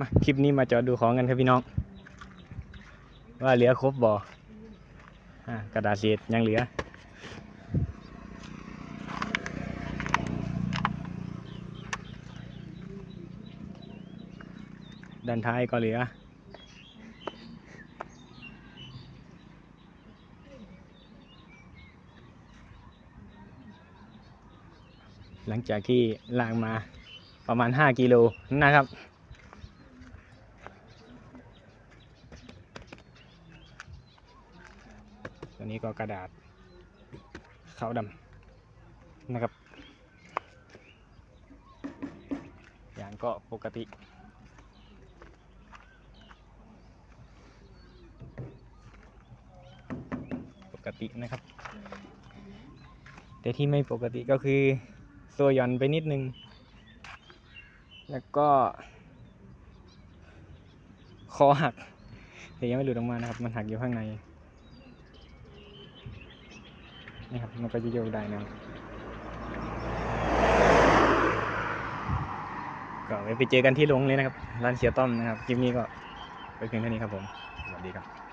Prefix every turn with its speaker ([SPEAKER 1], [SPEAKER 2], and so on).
[SPEAKER 1] มาคลิปนี้มาจอดดูของกันครับพี่น้อง ว่าเหลือครบบ่อ่ากระดาษเศษยังเหลือ ด้านท้ายก็เหลือ หลังจากที่ลากมาประมาณ 5 กิโลนะครับ ตัวนี้ก็กระดาษขาวดำนะครับอย่างก็ปกติปกตินะครับ แต่ที่ไม่ปกติก็คือโซหย่อนไปนิดนึง แล้วก็คอหักแต่ยังไม่หลุดออกมานะครับ มันหักอยู่ข้างใน นะครับมันก็จะโยกได้นะครับก็ไว้ไปเจอกันที่ลงเลยนะครับ ร้านเสียต้อมนะครับ คลิปนี้ก็ไปเพียงเท่านี้ครับผม สวัสดีครับ